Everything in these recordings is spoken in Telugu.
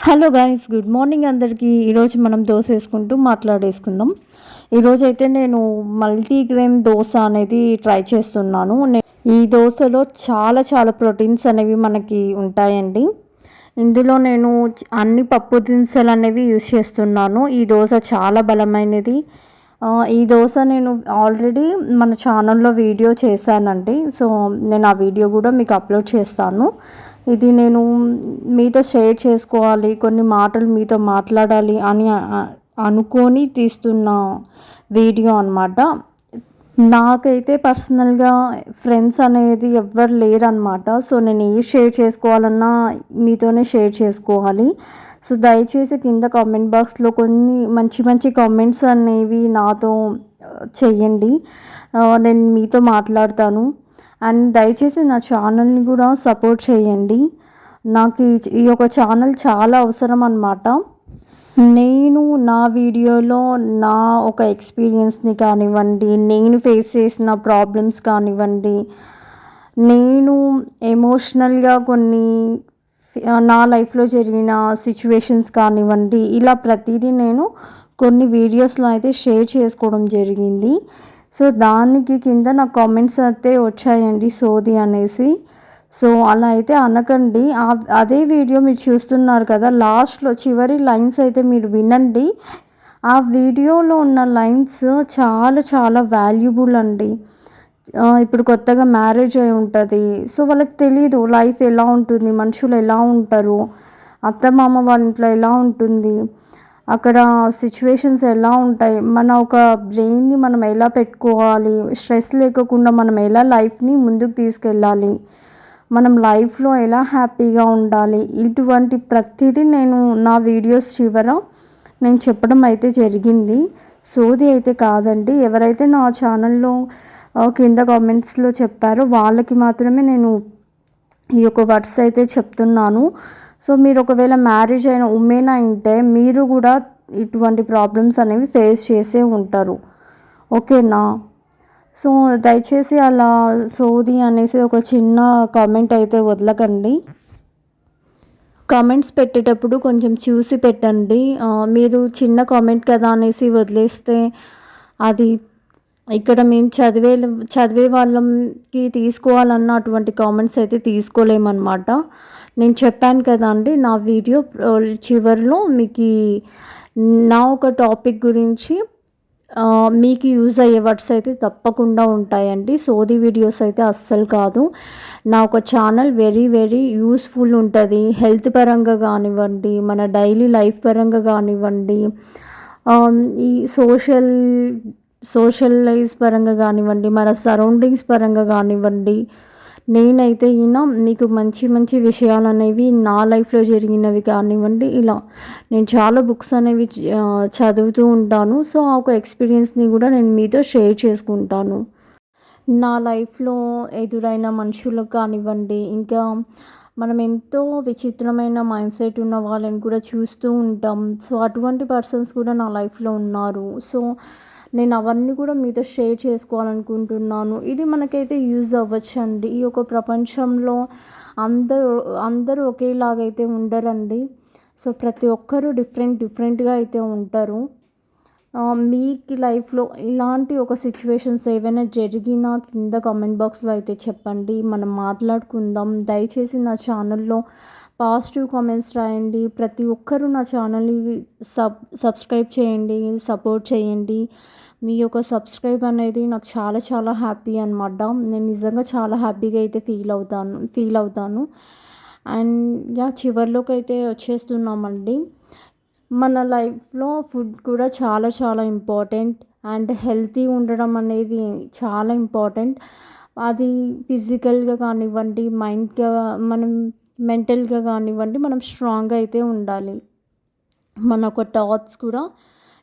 హలో గాయస్ గుడ్ మార్నింగ్ అందరికీ. ఈరోజు మనం దోశ వేసుకుంటూ మాట్లాడేసుకుందాం. ఈరోజు అయితే నేను మల్టీగ్రెయిన్ దోశ అనేది ట్రై చేస్తున్నాను. ఈ దోశలో చాలా చాలా ప్రోటీన్స్ అనేవి మనకి ఉంటాయండి. ఇందులో నేను అన్ని పప్పు దినుసులు అనేవి యూజ్ చేస్తున్నాను. ఈ దోశ చాలా బలమైనది. ఈ దోశ నేను ఆల్రెడీ మన ఛానల్లో వీడియో చేశానండి. సో నేను ఆ వీడియో కూడా మీకు అప్లోడ్ చేస్తాను. ఇది నేను మీతో షేర్ చేసుకోవాలి కొన్ని మాటలు మీతో మాట్లాడాలి అని అనుకొని తీస్తున్న వీడియో అనమాట నాకైతే పర్సనల్గా ఫ్రెండ్స్ అనేది ఎవ్వరు లేరనమాట సో నేను ఏ షేర్ చేసుకోవాలన్నా మీతోనే షేర్ చేసుకోవాలి. సో దయచేసి కింద కామెంట్ బాక్స్లో కొన్ని మంచి మంచి కామెంట్స్ అనేవి నాతో చెయ్యండి. నేను మీతో మాట్లాడతాను. అండ్ దయచేసి నా ఛానల్ని కూడా సపోర్ట్ చేయండి. నాకు ఈ యొక్క ఛానల్ చాలా అవసరం అనమాట నేను నా వీడియోలో నా ఒక ఎక్స్పీరియన్స్ని కానివ్వండి నేను ఫేస్ చేసిన ప్రాబ్లమ్స్ కానివ్వండి నేను ఎమోషనల్గా కొన్ని నా లైఫ్లో జరిగిన సిచ్యువేషన్స్ కానివ్వండి ఇలా ప్రతిదీ నేను కొన్ని వీడియోస్లో అయితే షేర్ చేసుకోవడం జరిగింది. సో దానికి కింద నా కామెంట్స్ అయితే వచ్చాయండి సోది అనేసి. సో అలా అయితే అనకండి. అదే వీడియో మీరు చూస్తున్నారు కదా లాస్ట్లో చివరి లైన్స్ అయితే మీరు వినండి. ఆ వీడియోలో ఉన్న లైన్స్ చాలా చాలా వాల్యుబుల్ అండి. ఇప్పుడు కొత్తగా మ్యారేజ్ అయి ఉంటుంది. సో వాళ్ళకి తెలియదు లైఫ్ ఎలా ఉంటుంది మనుషులు ఎలా ఉంటారు అత్త మామ వాళ్ళ ఇంట్లో ఎలా ఉంటుంది. అక్కడ సిచ్యువేషన్స్ ఎలా ఉంటాయి? మన ఒక బ్రెయిన్ని మనం ఎలా పెట్టుకోవాలి? స్ట్రెస్ లేకుండా మనం ఎలా లైఫ్ని ముందుకు తీసుకెళ్ళాలి? మనం లైఫ్లో ఎలా హ్యాపీగా ఉండాలి? ఇటువంటి ప్రతిదీ నేను నా వీడియోస్ చివర నేను చెప్పడం అయితే జరిగింది. సోది అయితే కాదండి. ఎవరైతే నా ఛానల్లో కింద కామెంట్స్లో చెప్పారో వాళ్ళకి మాత్రమే నేను ఈ యొక్క వర్డ్స్ అయితే చెప్తున్నాను. సో మీరు ఒకవేళ మ్యారేజ్ అయిన ఉమెన్ అయింటే మీరు కూడా ఇటువంటి ప్రాబ్లమ్స్ అనేవి ఫేస్ చేసే ఉంటారు. ఓకేనా? సో దయచేసి అలా సోది అనేసి ఒక చిన్న కామెంట్ అయితే వదలకండి. కామెంట్స్ పెట్టేటప్పుడు కొంచెం చూసి పెట్టండి. మీరు చిన్న కామెంట్ కదా అనేసి వదిలేస్తే అది ఇక్కడ మేము చదివే చదివే వాళ్ళకి తీసుకోవాలన్న అటువంటి కామెంట్స్ అయితే తీసుకోలేమన్నమాట. నేను చెప్పాను కదా అండి నా వీడియో చివరిలో మీకు నా ఒక టాపిక్ గురించి మీకు యూజ్ అయ్యే వర్డ్స్ అయితే తప్పకుండా ఉంటాయండి. సోది వీడియోస్ అయితే అస్సలు కాదు. నా ఒక ఛానల్ వెరీ వెరీ యూస్ఫుల్ ఉంటుంది. హెల్త్ పరంగా కానివ్వండి మన డైలీ లైఫ్ పరంగా కానివ్వండి ఈ సోషల్ సోషలైజ్ పరంగా కానివ్వండి మన సరౌండింగ్స్ పరంగా కానివ్వండి నేనైతే ఈయన మీకు మంచి మంచి విషయాలు అనేవి నా లైఫ్లో జరిగినవి కానివ్వండి ఇలా నేను చాలా బుక్స్ అనేవి చదువుతూ ఉంటాను. సో ఆ ఒక ఎక్స్పీరియన్స్ని కూడా నేను మీతో షేర్ చేసుకుంటాను. నా లైఫ్లో ఎదురైన మనుషులకు కానివ్వండి ఇంకా మనం ఎంతో విచిత్రమైన మైండ్ సెట్ ఉన్న వాళ్ళని కూడా చూస్తూ ఉంటాం. సో అటువంటి పర్సన్స్ కూడా నా లైఫ్లో ఉన్నారు. సో నేను అవన్నీ కూడా మీతో షేర్ చేసుకోవాలనుకుంటున్నాను. ఇది మనకైతే యూజ్ అవ్వచ్చండి. ఈ యొక్క ప్రపంచంలో అందరూ అందరూ ఒకేలాగైతే ఉండరండి. సో ప్రతి ఒక్కరూ డిఫరెంట్ డిఫరెంట్గా అయితే ఉంటారు. మీకు లైఫ్లో ఇలాంటి ఒక సిచ్యువేషన్స్ ఏవైనా జరిగినా కింద కామెంట్ బాక్స్లో అయితే చెప్పండి. మనం మాట్లాడుకుందాం. దయచేసి నా ఛానల్లో పాజిటివ్ కామెంట్స్ రాయండి. ప్రతి ఒక్కరూ నా ఛానల్ని సబ్ సబ్స్క్రైబ్ చేయండి సపోర్ట్ చేయండి. మీ యొక్క సబ్స్క్రైబ్ అనేది నాకు చాలా చాలా హ్యాపీ అనమాట నేను నిజంగా చాలా హ్యాపీగా అయితే ఫీల్ అవుతాను ఫీల్ అవుతాను. అండ్ యా చివరిలోకి అయితే వచ్చేస్తున్నామండి. మన లైఫ్లో ఫుడ్ కూడా చాలా చాలా ఇంపార్టెంట్ అండ్ హెల్తీ ఉండడం అనేది చాలా ఇంపార్టెంట్. అది ఫిజికల్గా కానివ్వండి మైండ్గా మనం మెంటల్గా కానివ్వండి మనం స్ట్రాంగ్గా అయితే ఉండాలి. మన ఒక థాట్స్ కూడా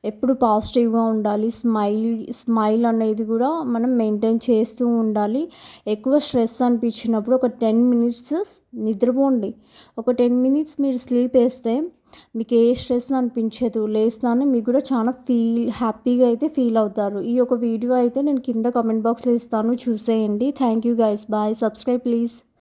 ఎప్పుడు పాజిటివ్గా ఉండాలి. స్మైల్ స్మైల్ అనేది కూడా మనం మెయింటైన్ చేస్తూ ఉండాలి. ఎక్కువ స్ట్రెస్ అనిపించినప్పుడు ఒక టెన్ మినిట్స్ నిద్రపోండి. ఒక టెన్ మినిట్స్ మీరు స్లీప్ వేస్తే మీకు ఏ స్ట్రెస్ అనిపించదు లేస్తాను మీకు కూడా చాలా ఫీల్ హ్యాపీగా అయితే ఫీల్ అవుతారు. ఈ యొక్క వీడియో అయితే నేను కింద కామెంట్ బాక్స్లో ఇస్తాను. చూసేయండి. Thank you guys. Bye. Subscribe please.